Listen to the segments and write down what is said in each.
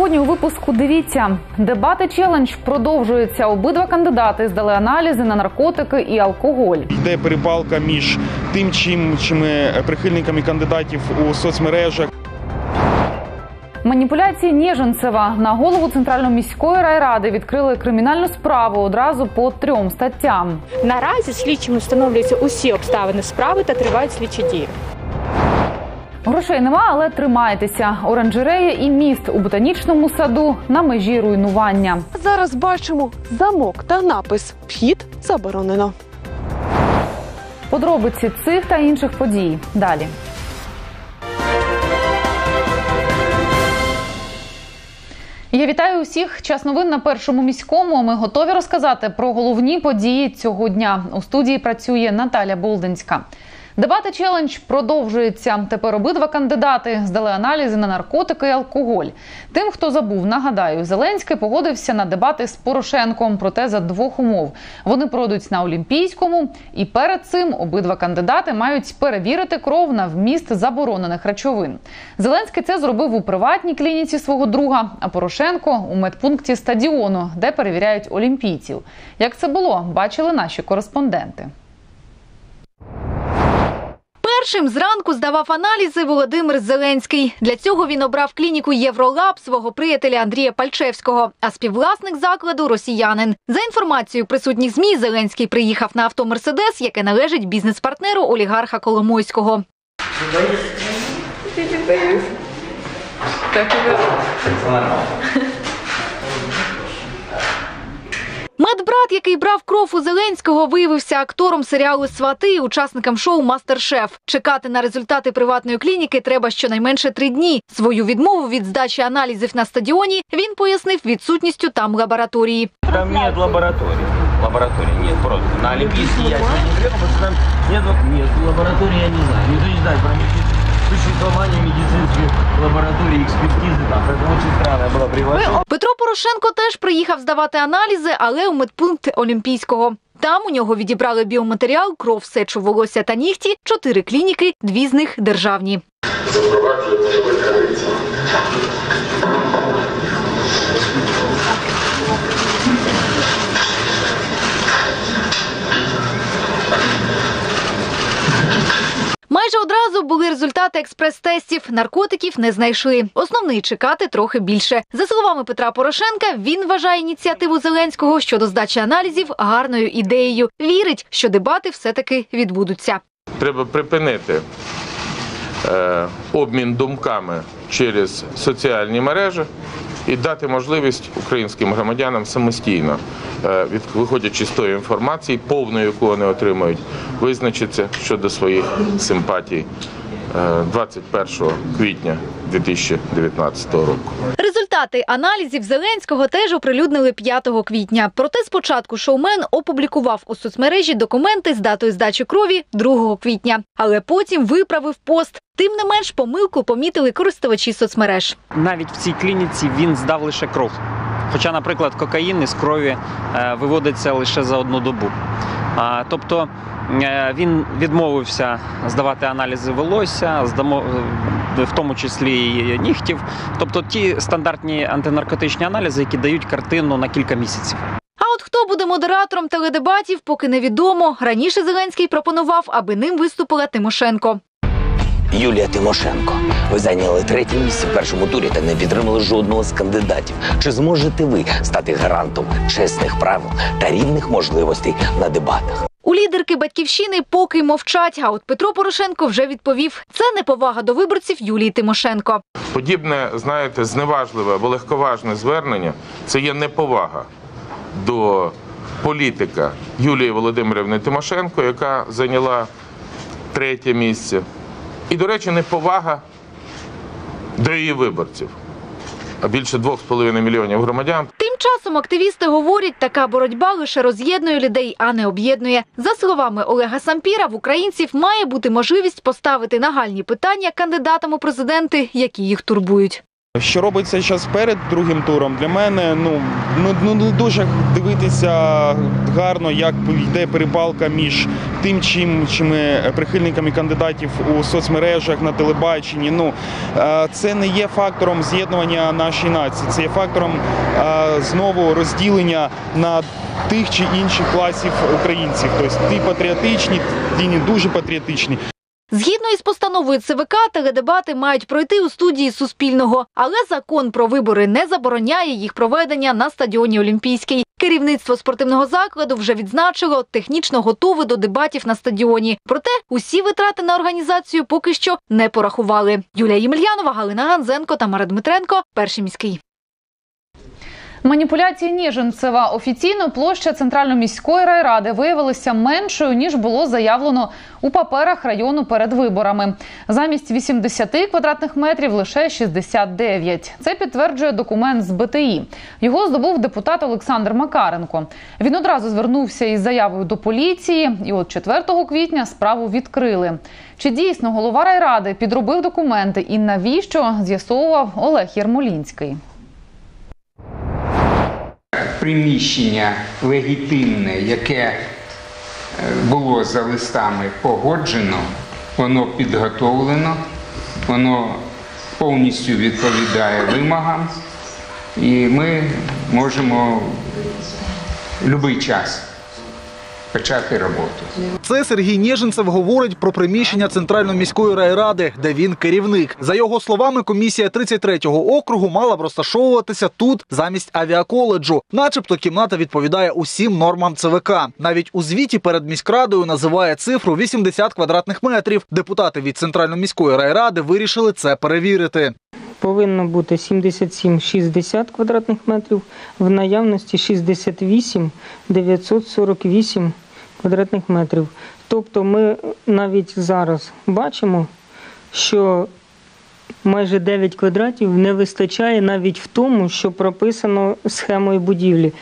Сьогодні у випуску дивіться дебати челендж продовжується. Обидва кандидати здали аналізи на наркотики і алкоголь. Йде перепалка між тим, чим чими прихильниками кандидатів у соцмережах. Маніпуляції Ніженцева на голову центральної міської райради відкрили кримінальну справу одразу по трьом статтям. Наразі слідчими встановлюються усі обставини справи та тривають слідчі дії. Грошей нема, але тримайтеся. Оранжерея і міст у ботанічному саду на межі руйнування. Зараз бачимо замок та напис Вхід заборонено. Подробиці цих та інших подій далі. Я вітаю усіх. Час новин на першому міському. Ми готові розказати про головні події цього дня. У студії працює Наталя Болдинська. Дебати челендж продовжується. Тепер обидва кандидати здали аналізи на наркотики і алкоголь. Тим, хто забув, нагадаю, Зеленський погодився на дебати з Порошенком, проте за двох умов. Вони пройдуть на Олімпійському, і перед цим обидва кандидати мають перевірити кров на вміст заборонених речовин. Зеленський це зробив у приватній клініці свого друга, а Порошенко у медпункті стадіону, де перевіряють олімпійців. Як це було, бачили наші кореспонденти. Першим зранку здавав аналізи Володимир Зеленський. Для цього він обрав клініку Євролаб свого приятеля Андрія Пальчевського, а співвласник закладу росіянин. За інформацією присутніх змі, Зеленський приїхав на авто Мерседес, яке належить бізнес-партнеру олігарха Коломойського. Медбрат, який брав кров у Зеленського, виявився актором серіалу Свати і учасником шоу Мастер-шеф. Чекати на результати приватної клініки треба щонайменше три дні. Свою відмову від здачі аналізів на стадіоні він пояснив відсутністю там лабораторії. Там нет лаборатории. Лаборатории нет просто. На Олимпийский я не приехал, потому что там нет, нет лаборатории, я не знаю. Не знает про медицинские существование медицинских лабораторий, экспертизы. Там. Это очень странно было приглашение. Петро Порошенко теж приїхав здавати аналізи, але у медпункт Олімпійського. Там у нього відібрали біоматеріал, кров, сечу, волосся та нігті, чотири клініки, дві з них державні. запроваджуємо Майже одразу були результати експрес-тестів. Наркотиків не знайшли. Основний чекати трохи більше. За словами Петра Порошенка, він вважає ініціативу Зеленського щодо здачі аналізів гарною ідеєю. Вірить, що дебати все-таки відбудуться. Треба припинити е, обмін думками через соціальні мережі і дати можливість українським громадянам самостійно, е, виходячи з тої інформації, повної, яку вони отримують, визначитися щодо своїх симпатій е, 21 квітня 2019 року. Результати аналізів Зеленського теж оприлюднили 5 квітня. Проте спочатку шоумен опублікував у соцмережі документи з датою здачі крові 2 квітня, але потім виправив пост. Тим не менш, помилку помітили користувачі соцмереж. навіть в цій клініці він здав лише кров. Хоча, наприклад, кокаїн із крові е, виводиться лише за одну добу. А, Тобто е, він відмовився здавати аналізи волосся, здамо- в тому числі і нігтів. Тобто ті стандартні антинаркотичні аналізи, які дають картину на кілька місяців. А от хто буде модератором теледебатів, поки невідомо. Раніше Зеленський пропонував, аби ним виступила Тимошенко. Юлія Тимошенко. Ви зайняли третє місце в першому турі та не підтримали жодного з кандидатів. Чи зможете ви стати гарантом чесних правил та рівних можливостей на дебатах? У лідерки батьківщини поки мовчать. А от Петро Порошенко вже відповів: це неповага до виборців Юлії Тимошенко. Подібне, знаєте, зневажливе або легковажне звернення це є неповага до політика Юлії Володимирівни Тимошенко, яка зайняла третє місце. І, до речі, неповага до її виборців. А більше 2,5 мільйонів громадян Тим часом активісти говорять, така боротьба лише роз'єднує людей, а не об'єднує. За словами Олега Сампіра, в українців має бути можливість поставити нагальні питання кандидатам у президенти, які їх турбують. Що робиться зараз перед другим туром, для мене ну, ну, ну не дуже дивитися гарно, як йде перепалка між тим, чим, чими прихильниками кандидатів у соцмережах на телебаченні. Ну це не є фактором з'єднування нашої нації, це є фактором знову розділення на тих чи інших класів українців. Тобто ті патріотичні, ті не дуже патріотичні. Згідно із постановою ЦВК, теледебати мають пройти у студії Суспільного, але закон про вибори не забороняє їх проведення на стадіоні Олімпійський. Керівництво спортивного закладу вже відзначило, технічно готове до дебатів на стадіоні. Проте усі витрати на організацію поки що не порахували. Юлія Ємельянова, Галина Ганзенко та Мара Дмитренко. Перший міський. Маніпуляції Ніжинцева. Офіційно площа центрально-міської райради виявилася меншою ніж було заявлено у паперах району перед виборами. Замість 80 квадратних метрів лише 69. Це підтверджує документ з БТІ. Його здобув депутат Олександр Макаренко. Він одразу звернувся із заявою до поліції, і от 4 квітня справу відкрили. Чи дійсно голова райради підробив документи і навіщо з'ясовував Олег Єрмолінський? Приміщення легітимне, яке е, було за листами погоджено, воно підготовлено, воно повністю відповідає вимогам, і ми можемо в будь-який час почати роботу. Це Сергій Ніжинцев говорить про приміщення центральної міської райради, де він керівник. За його словами, комісія 33-го округу мала б розташовуватися тут замість авіаколеджу. Начебто кімната відповідає усім нормам ЦВК. Навіть у звіті перед міськрадою називає цифру 80 квадратних метрів. Депутати від центральної міської райради вирішили це перевірити. Повинно бути 77-60 квадратних метрів, в наявності 68 948 квадратних метрів. Тобто ми навіть зараз бачимо, що майже 9 квадратів не вистачає навіть в тому, що прописано схемою будівлі.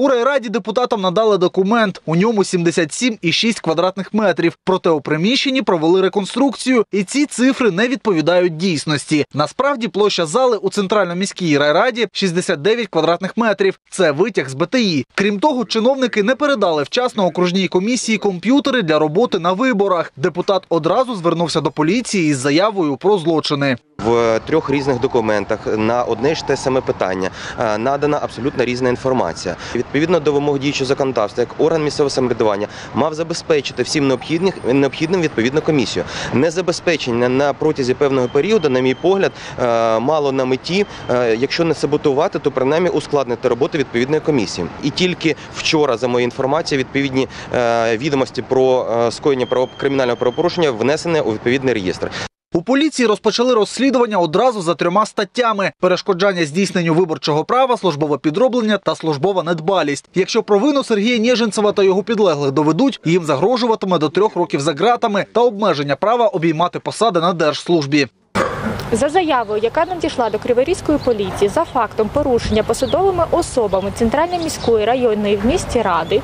У райраді депутатам надали документ. У ньому 77,6 квадратних метрів. Проте у приміщенні провели реконструкцію, і ці цифри не відповідають дійсності. Насправді площа зали у центрально-міській райраді 69 квадратних метрів. Це витяг з БТІ. Крім того, чиновники не передали вчасно окружній комісії комп'ютери для роботи на виборах. Депутат одразу звернувся до поліції із заявою про злочини. В трьох різних документах на одне ж те саме питання е, надана абсолютно різна інформація. Відповідно до вимог діючого законодавства, як орган місцевого самоврядування мав забезпечити всім необхідним відповідну комісію. Незабезпечення на протязі певного періоду, на мій погляд, е, мало на меті, е, якщо не саботувати, то принаймні ускладнити роботу відповідної комісії. І тільки вчора, за моєю інформацією, відповідні відомості про скоєння кримінального правопорушення внесені у відповідний реєстр. У поліції розпочали розслідування одразу за трьома статтями: перешкоджання здійсненню виборчого права, службове підроблення та службова недбалість. Якщо провину Сергія Нєжинцева та його підлеглих доведуть, їм загрожуватиме до трьох років за ґратами та обмеження права обіймати посади на держслужбі. За заявою, яка надійшла до Криворізької поліції за фактом порушення посадовими особами Центральної міської районної в місті ради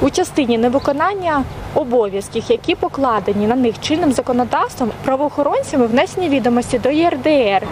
у частині невиконання обов'язків, які покладені на них чинним законодавством, правоохоронцями внесені відомості до ЄРДР.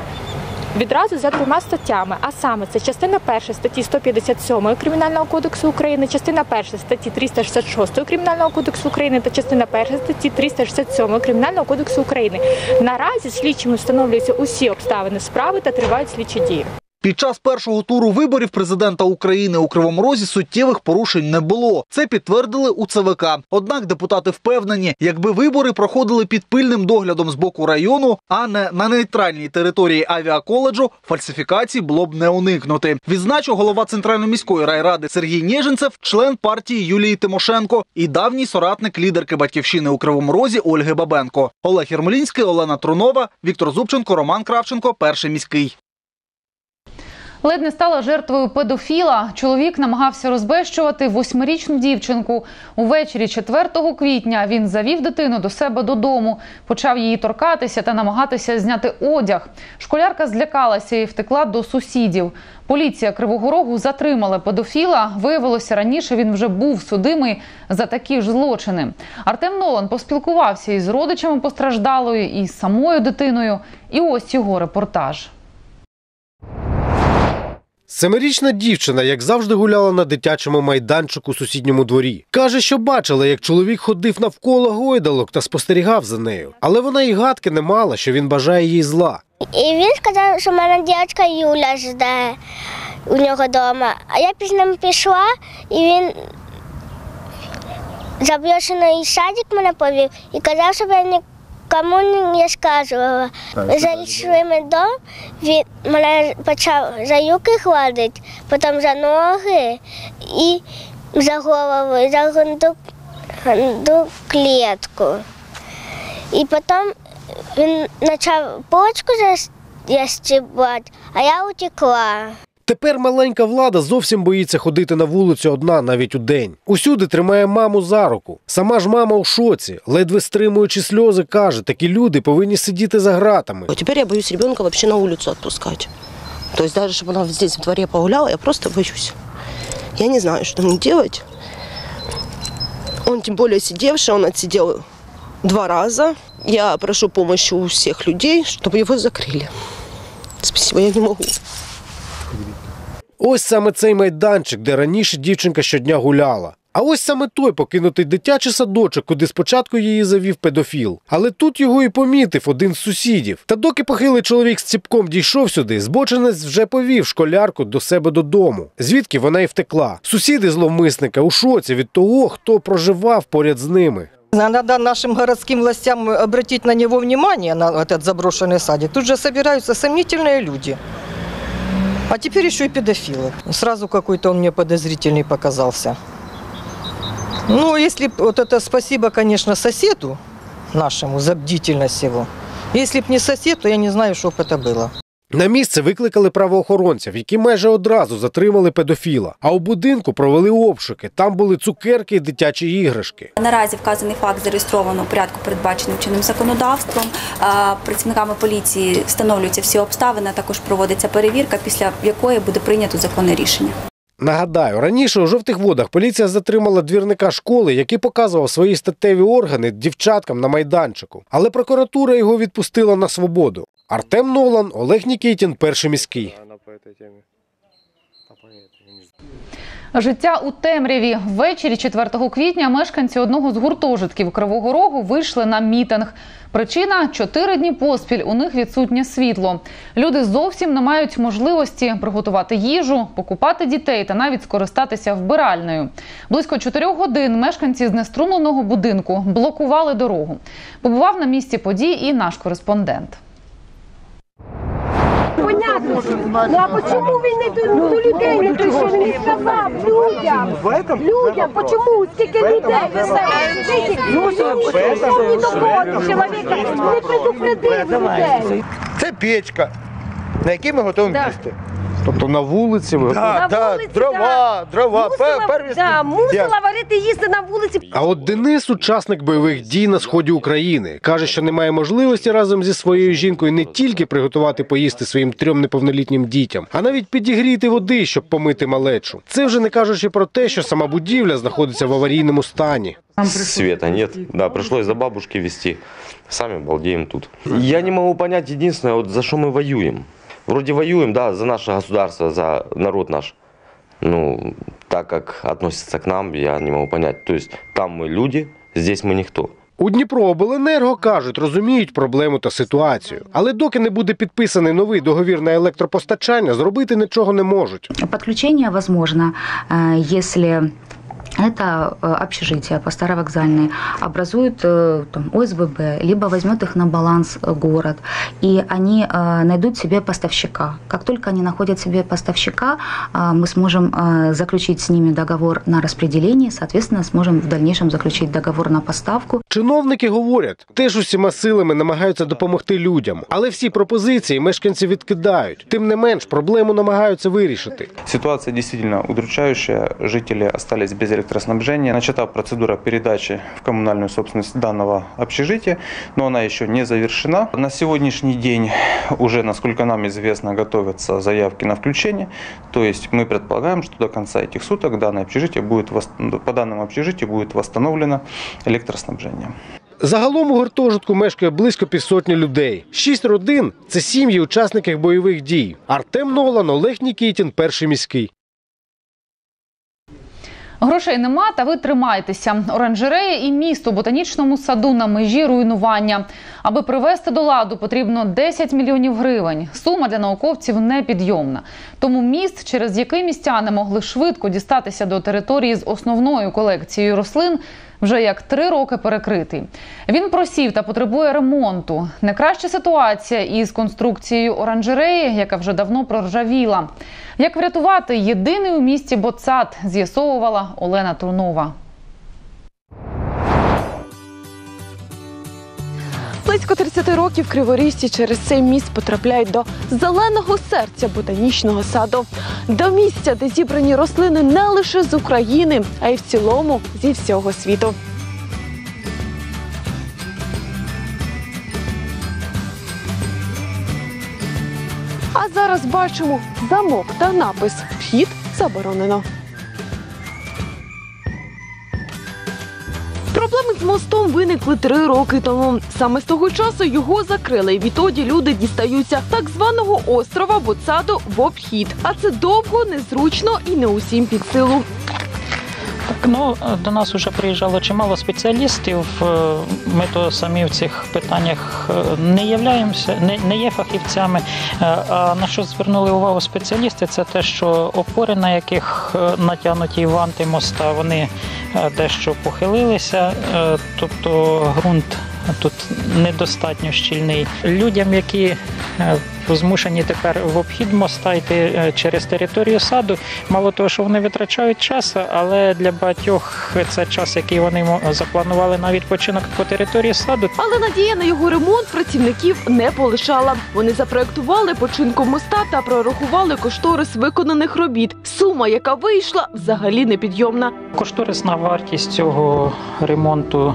Відразу за трьома статтями, а саме це частина перша статті 157 Кримінального кодексу України, частина перша статті 366 Кримінального кодексу України та частина перша статті 367 Кримінального кодексу України. Наразі слідчими встановлюються усі обставини справи та тривають слідчі дії. Під час першого туру виборів президента України у Кривому Розі суттєвих порушень не було. Це підтвердили у ЦВК. Однак депутати впевнені, якби вибори проходили під пильним доглядом з боку району, а не на нейтральній території авіаколеджу, фальсифікацій було б не уникнути. Відзначу голова центральної міської райради Сергій Нєжинцев, член партії Юлії Тимошенко і давній соратник лідерки батьківщини у Кривому Розі Ольги Бабенко. Олег Єрмолінський, Олена Трунова, Віктор Зубченко, Роман Кравченко. Перший міський. Ледь не стала жертвою педофіла. Чоловік намагався розбещувати восьмирічну дівчинку. Увечері 4 квітня він завів дитину до себе додому, почав її торкатися та намагатися зняти одяг. Школярка злякалася і втекла до сусідів. Поліція Кривого Рогу затримала педофіла. Виявилося, раніше він вже був судимий за такі ж злочини. Артем Нолан поспілкувався із родичами постраждалої і з самою дитиною. І ось його репортаж. Семирічна дівчина, як завжди, гуляла на дитячому майданчику у сусідньому дворі. Каже, що бачила, як чоловік ходив навколо гойдалок та спостерігав за нею. Але вона й гадки не мала, що він бажає їй зла. І він сказав, що мене дівчинка Юля жде у нього вдома. А я під ним пішла, і він заброшений садик мене повів і казав, щоб я нікому не розказувала. Ми зайшли ми дом, він мене почав за юки гладити, потім за ноги і за голову, і за грудну, грудну клітку. І потім він почав почку застібати, а я утекла. Тепер маленька влада зовсім боїться ходити на вулицю одна навіть у день. Усюди тримає маму за руку. Сама ж мама у шоці, ледве стримуючи сльози, каже, такі люди повинні сидіти за гратами. А теперь я боюсь ребенка вообще на улицу отпускать. То есть даже чтобы она здесь в дворе погуляла, я просто боюсь. Я не знаю, что мне делать. Он тем более сидевший, он отсидел два раза. Я прошу помощи у всех людей, чтобы его закрыли. Спасибо, я не могу. Ось саме цей майданчик, де раніше дівчинка щодня гуляла. А ось саме той покинутий дитячий садочок, куди спочатку її завів педофіл. Але тут його і помітив один з сусідів. Та доки похилий чоловік з ціпком дійшов сюди, збочинець вже повів школярку до себе додому, звідки вона й втекла. Сусіди зловмисника у шоці від того, хто проживав поряд з ними. Надо нашим городским властям обратить на него внимание, на этот заброшенный садик. Тут же собираются сомнительные люди. А теперь еще и педофилы. Сразу какой-то он мне подозрительный показался. Ну, если вот это спасибо, конечно, соседу нашему за бдительность его. Если б не сосед, то я не знаю, что бы это было. На місце викликали правоохоронців, які майже одразу затримали педофіла. А у будинку провели обшуки. Там були цукерки і дитячі іграшки. Наразі вказаний факт зареєстровано у порядку, передбаченим чинним законодавством. Працівниками поліції встановлюються всі обставини, також проводиться перевірка, після якої буде прийнято законне рішення. Нагадаю, раніше у жовтих водах поліція затримала двірника школи, який показував свої статеві органи дівчаткам на майданчику. Але прокуратура його відпустила на свободу. Артем Нолан, Олег Нікітін, перший міський. Життя у темряві ввечері 4 квітня мешканці одного з гуртожитків Кривого Рогу вийшли на мітинг. Причина чотири дні поспіль. У них відсутнє світло. Люди зовсім не мають можливості приготувати їжу, покупати дітей та навіть скористатися вбиральною. Близько чотирьох годин мешканці знеструмленого будинку блокували дорогу. Побував на місці подій і наш кореспондент. Понятно. Ну а почему він не до, до людей не прийшов? Він не сказав людям. Людям, почему? Скільки людей? Ви знаєте, ну що ні до кого чоловіка не предупредив людей. Це печка, на якій ми готуємо їсти. Тобто на вулиці ви Так, так, дрова, дрова, пер- первісні. Да, мусила варити їсти на вулиці. А от Денис, учасник бойових дій на сході України, каже, що немає можливості разом зі своєю жінкою не тільки приготувати поїсти своїм трьом неповнолітнім дітям, а навіть підігріти води, щоб помити малечу. Це вже не кажучи про те, що сама будівля знаходиться в аварійному стані. Света нет. Да, пришлось за бабушки вести. Сами балдеем тут. Я не могу понять единственное, вот за что мы воюем Вроде воюем, да, за наше государство, за народ наш. Ну, так как относятся к нам, я не могу понять. То есть там мы люди, здесь мы никто. У Дніпрообленерго кажуть, розуміють проблему та ситуацію, але доки не буде підписаний новий договір на електропостачання, зробити нічого не можуть. Подключение возможно, э, если это э, общежитие по Старовокзальной образует э, там, ОСББ, либо возьмет их на баланс э, город, и они э, найдут себе поставщика. Как только они находят себе поставщика, э, мы сможем э, заключить с ними договор на распределение, соответственно, сможем в дальнейшем заключить договор на поставку. Чиновники говорять, теж усіма силами намагаються допомогти людям, але всі пропозиції мешканці відкидають. Тим не менш, проблему намагаються вирішити. Ситуация действительно удручающая. Жители остались без электроснабжения. Начата процедура передачи в коммунальную собственность данного общежития, но она еще не завершена. На сегодняшний день уже, насколько нам известно, готовятся заявки на включение. То есть мы предполагаем, что до конца этих суток данное общежитие будет, вос- по данному общежитию будет восстановлено электроснабжение. Загалом у гуртожитку мешкає близько півсотні людей. Шість родин це сім'ї учасників бойових дій. Артем Нолан, Олег Нікітін, перший міський. Грошей нема, та ви тримайтеся. Оранжерея і місто у ботанічному саду на межі руйнування. Аби привести до ладу, потрібно 10 мільйонів гривень. Сума для науковців непідйомна. Тому міст, через який містяни могли швидко дістатися до території з основною колекцією рослин, вже як три роки перекритий. Він просів та потребує ремонту. Не краща ситуація із конструкцією оранжереї, яка вже давно проржавіла. Як врятувати єдиний у місті боцат, з'ясовувала Олена Трунова. Близько 30 років криворіжці через цей міст потрапляють до зеленого серця ботанічного саду, до місця, де зібрані рослини не лише з України, а й в цілому зі всього світу. А зараз бачимо замок та напис Вхід заборонено. Проблеми з мостом виникли три роки тому. Саме з того часу його закрили. і Відтоді люди дістаються так званого острова Боцаду в обхід. А це довго, незручно і не усім під силу. Так, ну до нас вже приїжджало чимало спеціалістів. Е, Ми то самі в цих питаннях е, не являємося, не, не є фахівцями. Е, А на що звернули увагу спеціалісти, це те, що опори, на яких е, натягнуті ванти моста, вони е, дещо похилилися, Е, тобто ґрунт тут недостатньо щільний. Людям, які е, змушені тепер в обхід моста йти е, через територію саду. Мало того, що вони витрачають час, але для багатьох це час, який вони запланували на відпочинок по території саду. Але надія на його ремонт працівників не полишала. Вони запроектували починку моста та прорахували кошторис виконаних робіт. Сума, яка вийшла, взагалі непідйомна. Кошторисна вартість цього ремонту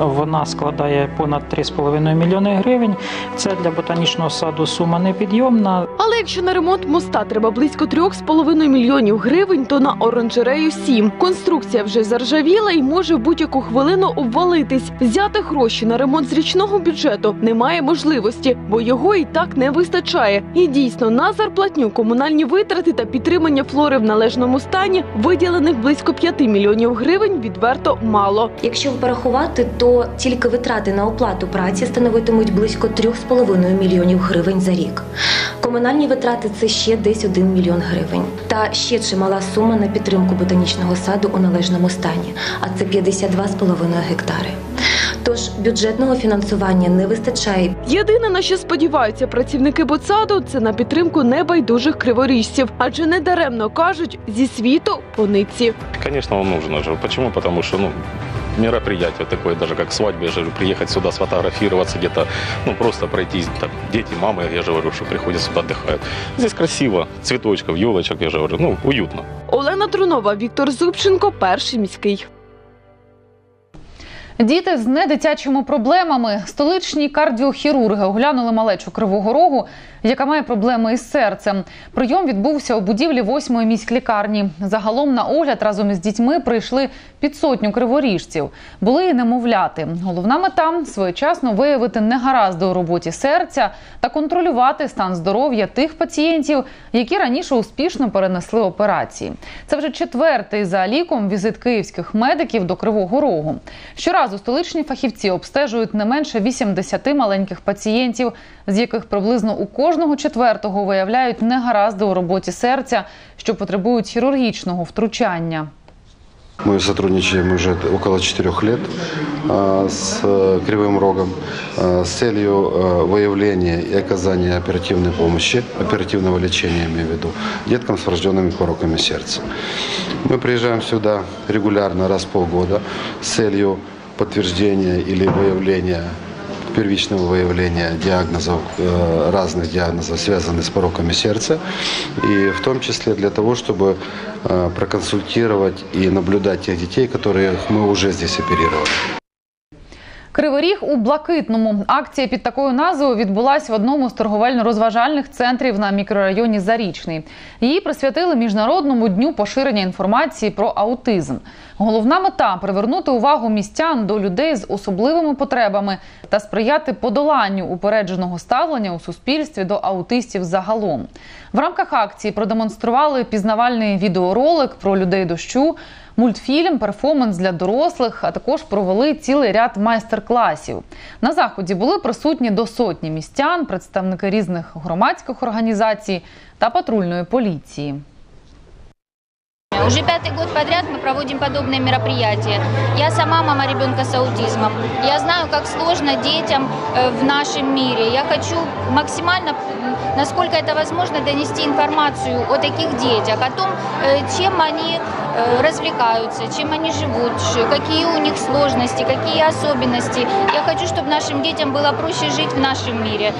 вона складає понад 3,5 мільйони гривень. Це для ботанічного саду сума непідйомна. Але якщо на ремонт моста треба близько 3,5 мільйонів гривень, то на оранжерею 7. Конструкція вже заржавіла і може будь-яку хвилину обвалитись. Взяти гроші на ремонт з річного бюджету немає можливості, бо його і так не вистачає. І дійсно на зарплатню, комунальні витрати та підтримання флори в належному стані виділених близько 5 мільйонів гривень відверто мало. Якщо порахувати, то тільки витрати на оплату праці становитимуть близько 3,5 мільйонів гривень за рік. Комунальні витрати це ще десь 1 мільйон гривень. Та ще чимала сума на підтримку ботанічного саду у належному стані, а це 52,5 гектари. Тож бюджетного фінансування не вистачає. Єдине на що сподіваються працівники Боцаду, це на підтримку небайдужих криворіжців, адже недаремно кажуть зі світу по нитці. Конечно, он нужен уже. Почему? Потому ну, мероприятие такое, даже как свадьба, я же говорю, приехать сюда сфотографироваться где-то, ну, просто пройтись, там, дети, мамы, я же говорю, что приходят сюда, отдыхают. Здесь красиво, цветочков, елочек, я же говорю, ну, уютно. Олена Трунова, Віктор Зубченко, перший міський. Діти з недитячими проблемами. Столичні кардіохірурги оглянули малечу Кривого Рогу, яка має проблеми із серцем. Прийом відбувся у будівлі восьмої міськлікарні. Загалом на огляд разом із дітьми прийшли під сотню криворіжців. Були і немовляти. Головна мета своєчасно виявити негаразди у роботі серця та контролювати стан здоров'я тих пацієнтів, які раніше успішно перенесли операції. Це вже четвертий за ліком візит київських медиків до Кривого Рогу. Щоразу столичні фахівці обстежують не менше 80 маленьких пацієнтів, з яких приблизно у кожного четвертого виявляють негаразди у роботі серця, що потребують хірургічного втручання. Мы сотрудничаем уже около четырех лет а, с э, Кривым Рогом а, с целью э, выявления и оказания оперативной помощи, оперативного лечения, имею в виду, деткам с врожденными пороками сердца. Мы приезжаем сюда регулярно, раз в полгода, с целью подтверждения или выявления первичного выявления диагнозов, э, разных диагнозов, связанных с пороками сердца, и в том числе для того, чтобы э, проконсультировать и наблюдать тех детей, которых мы уже здесь оперировали. Кривий Ріг у блакитному. Акція під такою назвою відбулася в одному з торговельно-розважальних центрів на мікрорайоні Зарічний. Її присвятили міжнародному дню поширення інформації про аутизм. Головна мета привернути увагу містян до людей з особливими потребами та сприяти подоланню упередженого ставлення у суспільстві до аутистів загалом. В рамках акції продемонстрували пізнавальний відеоролик про людей дощу, мультфільм, перформанс для дорослих, а також провели цілий ряд майстер-класів. На заході були присутні до сотні містян, представники різних громадських організацій та патрульної поліції. Уже пятый год подряд мы проводим подобные мероприятия. Я сама мама ребенка с аутизмом. Я знаю, как сложно детям э, в нашем мире. Я хочу максимально, м, насколько это возможно, донести информацию о таких детях, о том, э, чем они э, развлекаются, чем они живут, ш- какие у них сложности, какие особенности. Я хочу, чтобы нашим детям было проще жить в нашем мире.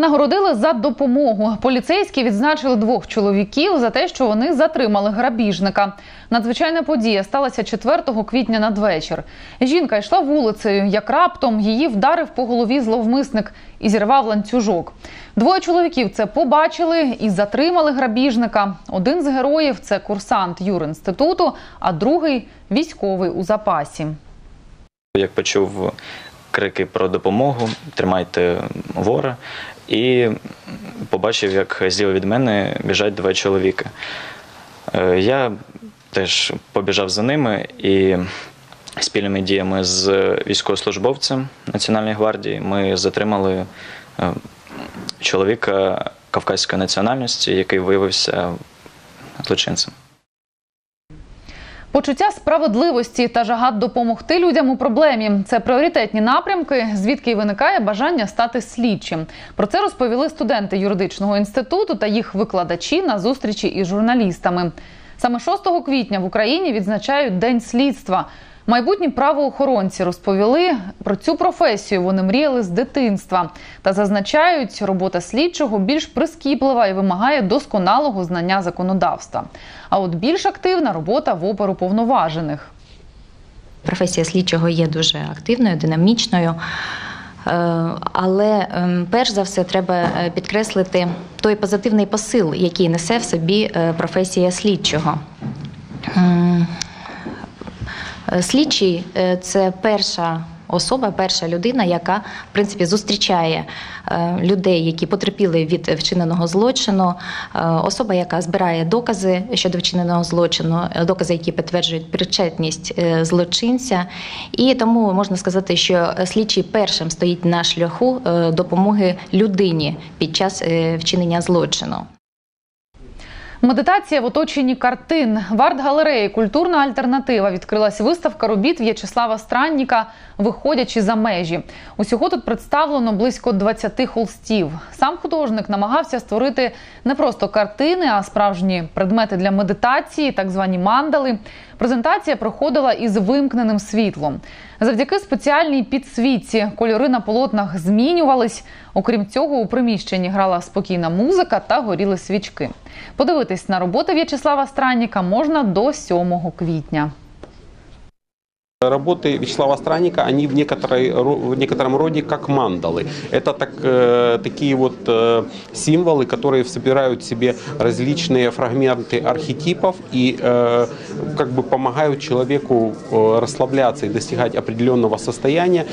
Нагородили за допомогу. Поліцейські відзначили двох чоловіків за те, що вони затримали грабіжника. Надзвичайна подія сталася 4 квітня надвечір. Жінка йшла вулицею, як раптом її вдарив по голові зловмисник і зірвав ланцюжок. Двоє чоловіків це побачили і затримали грабіжника. Один з героїв це курсант юринституту, а другий військовий у запасі. Як почув крики про допомогу, тримайте вора, і побачив, як зліва від мене біжать два чоловіки. Е, Я теж побіжав за ними і спільними діями з військовослужбовцем Національної гвардії ми затримали е, чоловіка кавказької національності, який виявився злочинцем. Почуття справедливості та жага допомогти людям у проблемі це пріоритетні напрямки, звідки й виникає бажання стати слідчим. Про це розповіли студенти юридичного інституту та їх викладачі на зустрічі із журналістами. Саме 6 квітня в Україні відзначають День слідства. Майбутні правоохоронці розповіли про цю професію. Вони мріяли з дитинства та зазначають, робота слідчого більш прискіплива і вимагає досконалого знання законодавства. А от більш активна робота в оперу повноважених. Професія слідчого є дуже активною, динамічною. Е, Але ем, перш за все треба е, підкреслити той позитивний посил, який несе в собі е, професія слідчого. Е, Слідчий е, це перша особа, перша людина, яка в принципі зустрічає е, людей, які потерпіли від вчиненого злочину, особа, яка збирає докази щодо вчиненого злочину, докази, які підтверджують причетність злочинця. І тому можна сказати, що слідчий першим стоїть на шляху допомоги людині під час вчинення злочину. Медитація в оточенні картин. В арт-галереї Культурна альтернатива відкрилась виставка робіт В'ячеслава Странніка, виходячи за межі. Усього тут представлено близько 20 холстів. Сам художник намагався створити не просто картини, а справжні предмети для медитації, так звані мандали. Презентація проходила із вимкненим світлом. Завдяки спеціальній підсвітці кольори на полотнах змінювались. Окрім цього, у приміщенні грала спокійна музика та горіли свічки. Подивитись на роботи В'ячеслава Странніка можна до 7 квітня. Работы Вячеслава Странника, они в, некоторой, ро- в некотором роде как мандалы. Это так, э, такие вот э, символы, которые собирают в себе различные фрагменты архетипов и э, как бы помогают человеку э, расслабляться и достигать определенного состояния.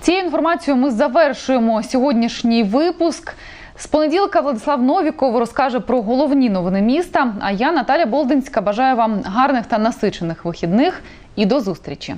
Цією інформацією ми завершуємо сьогоднішній випуск. З понеділка Владислав Новіков розкаже про головні новини міста. А я, Наталя Болдинська, бажаю вам гарних та насичених вихідних і до зустрічі.